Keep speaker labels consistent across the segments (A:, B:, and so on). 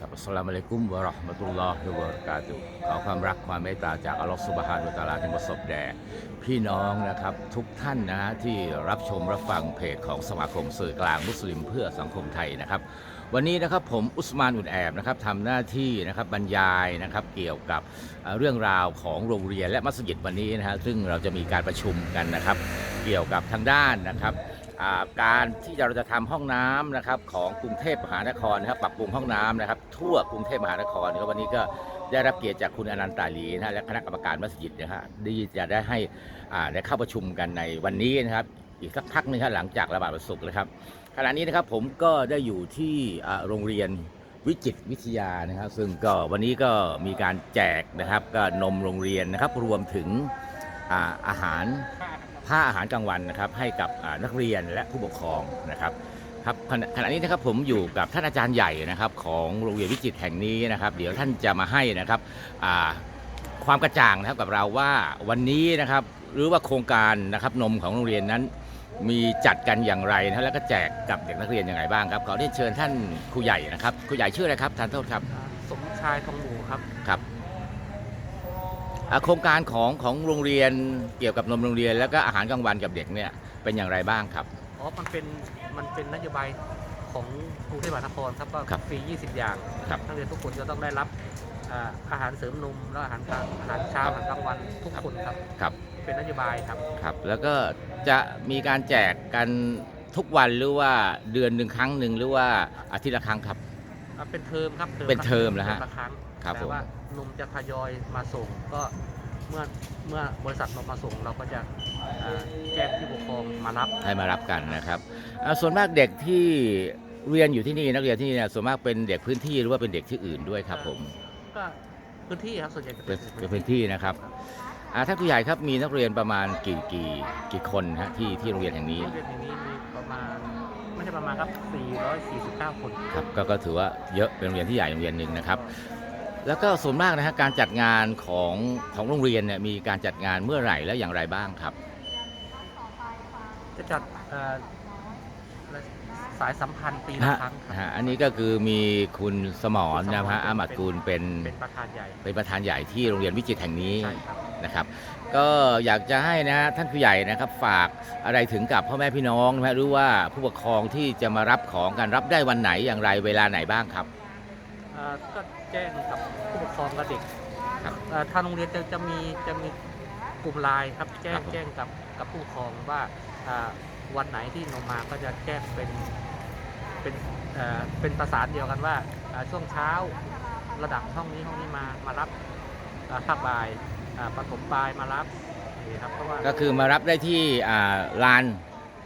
A: ครับอัสลามุอะลัยกุมวะราะห์มะตุลลอฮิวะบะเราะกาตุขอความรักความเมตตาจากอัลลอฮฺซุบฮานะฮูวะตะอาลาที่ประสบแด่พี่น้องนะครับทุกท่านนะฮะที่รับชมรับฟังเพจของสมาคมสื่อกลางมุสลิมเพื่อสังคมไทยนะครับ วันนี้นะครับผมอุสมานอุนแอบนะครับทำหน้าที่นะครับบรรยายนะครับเกี่ยวกับเรื่องราวของโรงเรียนและมัสยิดวันนี้นะฮะซึ่งเราจะมีการประชุมกันนะครับ เกี่ยวกับทางด้านนะครับ การที่เราจะทำห้องน้ำนะครับของกรุงเทพมหานครนะครับปรับปรุงห้องน้ำนะครับทั่วกรุงเทพมหานครนะครับวันนี้ก็ได้รับเกียรติจากคุณอนันต์ตาลีนะและคณะกรรมการมัสยิดนะฮะที่จะได้ให้ได้เข้าประชุมกันในวันนี้นะครับอีกสักพักหนึงครับหลังจากระบาดวันศุกร์นะครับขณะนี้นะครับผมก็ได้อยู่ที่โรงเรียนวิจิตวิทยานะครับ ซึ่งก็วันนี้ก็มีการแจกนะครับก็นมโรงเรียนนะครับรวมถึงอาอาหาร ผ้าอาหารกลางวันนะครับให้กับอ่านักเรียนและผู้ปกครองนะครับครับขณะขณะนี้นะครับผมอยู่กับท่านอาจารย์ใหญ่นะครับของโรงเรียนวิจิตรแห่งนี้นะครับ เดี๋ยวท่านจะมาให้นะครับอ่าความกระจ่างนะครับกับเราว่าวันนี้นะครับหรือว่าโครงการนะครับนมของโรงเรียนนั้น มีจัดกันอย่างไรนะแล้วก็แจกกับเด็กนักเรียนอย่างไรบ้างครับขอเรียนเชิญท่านครูใหญ่นะครับครูใหญ่ชื่ออะไรครับทานโทษครับ
B: สมชายทองหมูครับ
A: ครับอ่า โครงการของของโรงเรียนเกี่ยวกับนมโรงเรียน แล้วก็อาหารกลางวันกับเด็กเนี่ยเป็นอย่างไรบ้างครับ
B: อ๋อ มันเป็น มันเป็นนโยบายของกรุงเทพมหานครครับก็
A: ครับ
B: ฟรี 20 อย่าง
A: ครับ
B: นักเรียนทุกคนจะต้องได้รับอ่าอาหารเสริมนมแล้วอาหารกลางอาหารเช้าอาหารกลางวันทุกคนครับ
A: ครับ
B: เป็นนโยบายครับ
A: ครับ แล้วก็จะมีการแจกกันทุกวันหรือว่าเดือนหนึ่งครั้งหนึ่งหรือว่าอาทิตย์ละครั้งครับ
B: อ่าเป็นเทอมครับ
A: เป็นเทอมเหรอฮะ
B: ทอละครั้ง
A: ครับ
B: แต่
A: ผม
B: ว่านม จะทยอยมาส่งก็เมื่อเมื่อบริษัทนมมาส่งเราก็จะอ่าแจ้งผู้ปกครองมารับ
A: ให้มารับกันนะครับอ่าส่วนมากเด็กที่เรียนอยู่ที่นี่นักเรียนที่นี่เนี่ยส่วนมากเป็นเด็กพื้นที่หรือว่าเป็นเด็กที่อื่นด้วยครับผม
B: ก็พื้นที่ครับส่วนใหญ่จะ
A: เป็
B: เป็นน
A: เป็นพื้นที่นะครับอ่าท่านผู้ใหญ่ครับมีนักเรียนประมาณกี่กี่กี่คนฮะที่ที่โรงเรียนแห่งนี้
B: โรงเรียนแห่งนี้มีประมาณไม่ใช่ประมาณครับ449 คน
A: ครับก็ก็ถือว่าเยอะเป็นโรงเรียนที่ใหญ่โรงเรียนหนึ่งนะครับ แล้วก็ส่วนมากนะฮะการจัดงานของของโรงเรียนเนี่ยมีการจัดงานเมื่อไหร่และอย่างไรบ้างครับ
B: จะจัดเอ่อสายสัมพันธ์ปีละ
A: ฮะ
B: ครั้งครับ
A: ฮะอันนี้ก็คือมีคุณสมรนะฮะอามัดกูลเป็น
B: เป็นประธานใหญ่
A: เป็นประธานใหญ่ที่โรงเรียนวิจิตรแห่งนี้
B: ใช่ครับ
A: นะครับ ก็อยากจะให้นะฮะท่านผู้ใหญ่นะครับฝากอะไรถึงกับพ่อแม่พี่น้องนะฮะหรือว่าผู้ปกครองที่จะมารับของกันรับได้วันไหนอย่างไรเวลาไหนบ้างครับ
B: เอ่อก็ แจ้งกับผู้ปกครองกับเด็ก
A: ครับ
B: เอ่อทางโรงเรียนจะจะมีจะมีกลุ่มไลน์ครับแจ้
A: ครั
B: ง
A: บผม
B: แจ้งกับกับผู้ปกครองว่าอ่าวันไหนที่นมมาก็จะแจ้งเป็นเป็นเอ่อเป็นประสานเดียวกันว่าอ่าช่วงเช้าระดับห้องนี้ห้องนี้มามารับอ่าภาคบ่ายอ่าปฐมปลายมารับนี่ครับเพราะว่า
A: ก็คือมารับได้ที่อ่าลาน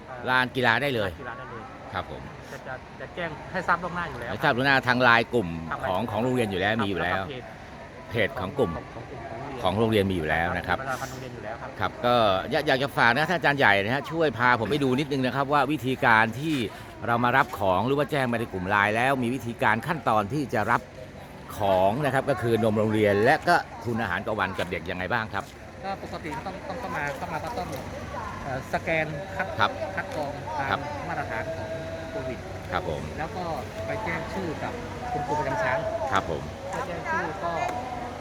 B: เอ่อ
A: ลานกีฬาได้เลย
B: กีฬาได้เลย
A: ครับผม
B: จะจะจะแจ้งให้ทราบล่วงหน้าอยู่แล้ว
A: ให้ทราบล่วงหน้าทางไลน์กลุ่ม
B: ทางไลน์
A: ของของโรงเรียนอยู่แล้ว
B: ครับ
A: มีอยู่แล้ว
B: ก็เพจ
A: เพจของกลุ่ม
B: ของกลุ่มของโรงเรียน
A: ของโรงเรียนมีอยู่แล้วนะครับ
B: ประธานโรงเรียนอยู่แล้วครับ
A: ครับก็อยากอยากจะฝากนะท่านอาจารย์ใหญ่นะฮะช่วยพาผมไปดูนิดนึงนะครับ ว่าวิธีการที่เรามารับของหรือว่าแจ้งมาในกลุ่มไลน์แล้ว มีวิธีการขั้นตอนที่จะรับของนะครับก็คือนมโรงเรียนและก็ทุนอาหารกลางวันกับเด็กยังไงบ้างครับ
B: ก็ปกติต้องต้องเข้ามาเข้ามาก็ต้องเอ่อสแกนคัด
A: ครับ
B: คัดกรองตา
A: ครั
B: ม
A: บ
B: มาตรฐานของ โควิด
A: ครับผม
B: แล้วก็ไปแจ้งชื่อกับคุณครูประจำชั้น
A: ครับผม
B: ถ้าแจ้งชื่อก็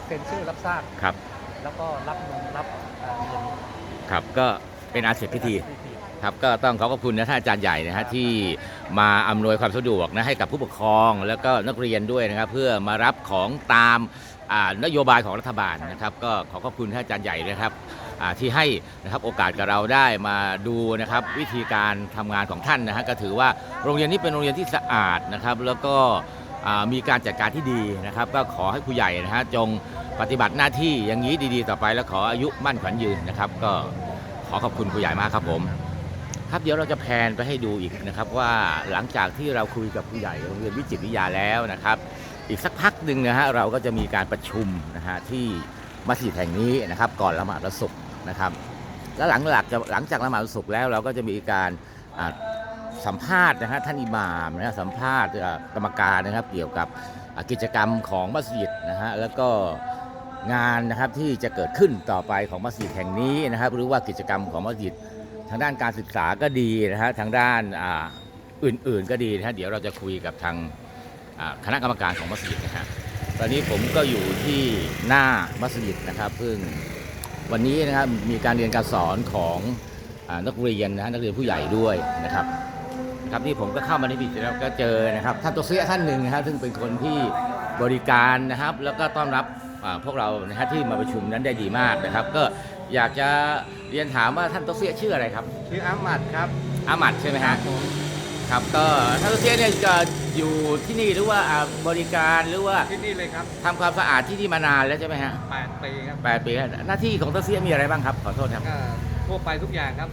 B: เซ็นชื่อรับทราบ
A: ครับ
B: แล้วก็รับนมรับเอ่อเงิน
A: ครับ ก็เป็นอาเสร็จพิธี
B: พิธี
A: ครับก็ต้องขอขอบคุณนะท่านอาจารย์ใหญ่นะฮะที่มาอำนวยความสะดวกนะให้กับผู้ปกครอง แล้วก็นักเรียนด้วยนะครับ เพื่อมารับของตามอ่านโยบายของรัฐบาลนะครับ ก็ขอขอบคุณท่านอาจารย์ใหญ่นะครับอ่า ที่ให้นะครับโอกาสกับเราได้มาดูนะครับวิธีการทำงานของท่านนะฮะก็ถือว่าโรงเรียนนี้เป็นโรงเรียนที่สะอาดนะครับ แล้วก็มีการจัดการที่ดีนะครับ ก็ขอให้ผู้ใหญ่นะฮะจงปฏิบัติหน้าที่อย่างนี้ดีๆ ต่อไปแล้วขออายุมั่นขวัญยืนนะครับ ก็ขอขอบคุณผู้ใหญ่มากครับผมครับเดี๋ยวเราจะแพนไปให้ดูอีกนะครับว่าหลังจากที่เราคุยกับผู้ใหญ่โรงเรียนวิจิตรวิทยาแล้วนะครับ อีกสักพักหนึ่งนะฮะเราก็จะมีการประชุมนะฮะที่มัสยิดแห่งนี้นะครับ ก่อนละหมาดวันศุกร์ นะครับ แล้วหลังหลักจะหลังจากละหมาดวันศุกแล้วเราก็จะมีการสัมภาษณ์นะฮะท่านอิหม่ามนะสัมภาษณ์กรรมการนะครับ เกี่ยวกับกิจกรรมของมัสยิดนะฮะแล้วก็งานนะครับที่จะเกิดขึ้นต่อไปของมัสยิดแห่งนี้นะครับหรือว่ากิจกรรมของมัสยิดทางด้านการศึกษาก็ดีนะฮะทางด้านอื่นๆก็ดีนะฮะเดี๋ยวเราจะคุยกับทางคณะกรรมการของมัสยิดนะฮะตอนนี้ผมก็อยู่ที่หน้ามัสยิดนะครับซึ่ง วันนี้นะครับมีการเรียนการสอนของอานักเรียนนะฮะนักเรียนผู้ใหญ่ด้วยนะครับครับนี่ผมก็เข้ามาในบิดแล้วก็เจอนะครับท่านตัวเสียท่านหนึ่งนะครับซึ่งเป็นคนที่บริการนะครับ แล้วก็ต้อนรับอ่าพวกเรานะฮะที่มาประชุมนั้นได้ดีมากนะครับ ก็อยากจะเรียนถามว่าท่านตัวเสียชื่ออะไรครับ
B: ชื่ออามัดครับ
A: อามัดใช่ไหมฮะ ครับก็ท่านตัวเสียเนี่ยจะอยู่ที่นี่หรือว่าอ่าบริการหรือว่า
B: ที่นี่เลยครับ
A: ทำความสะอาดที่นี่มานานแล้วใช่ไหมฮะ
B: 8ปีครับ
A: แปดปีแล้วหน้าที่ของตัวเสียมีอะไรบ้างครับ ขอโทษครับ
B: ก็ทั่วไปทุกอย่างครับ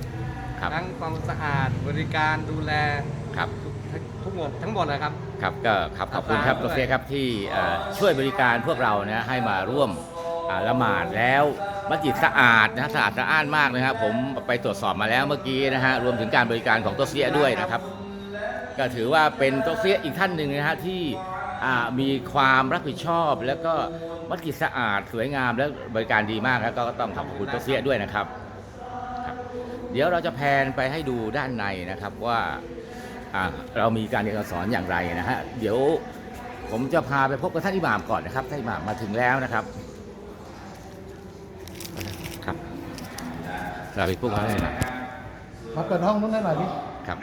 A: ครับ
B: ทั้งความสะอาดบริการดูแล
A: ครับ
B: ทุกทุกหมดทั้งหมดเลยครับ
A: ครับก็ครับขอบคุณครับ
B: ครับ
A: ตัวเสียครับที่เอ่อช่วยบริการพวกเรานะให้มาร่วมอ่าละหมาดแล้วมัสยิดสะอาดนะสะอาดสะอ้านมากนะครับผมไปตรวจสอบมาแล้วเมื่อกี้นะฮะรวมถึงการบริการของตัวเสียด้วยนะครับ ก็ถือว่าเป็นตัวเสียอีกท่านหนึ่งนะฮะที่อ่ามีความรับผิดชอบ แล้วก็มัสยิดสะอาดสวยงามและบริการดีมากแล้วก็ต้องขอบคุณตัวเสียด้วยนะครับครับ เดี๋ยวเราจะแพนไปให้ดูด้านในนะครับว่าอ่าเรามีการเรียนการสอนอย่างไรนะฮะเดี๋ยวผมจะพาไปพบกับท่านอิหม่ามก่อนนะครับท่านอิหม่ามมาถึงแล้วนะครับครับเราไปพบกันเลยนะ
C: มาเปิดห้องนู้นให้หน่อยดิ
A: ครับ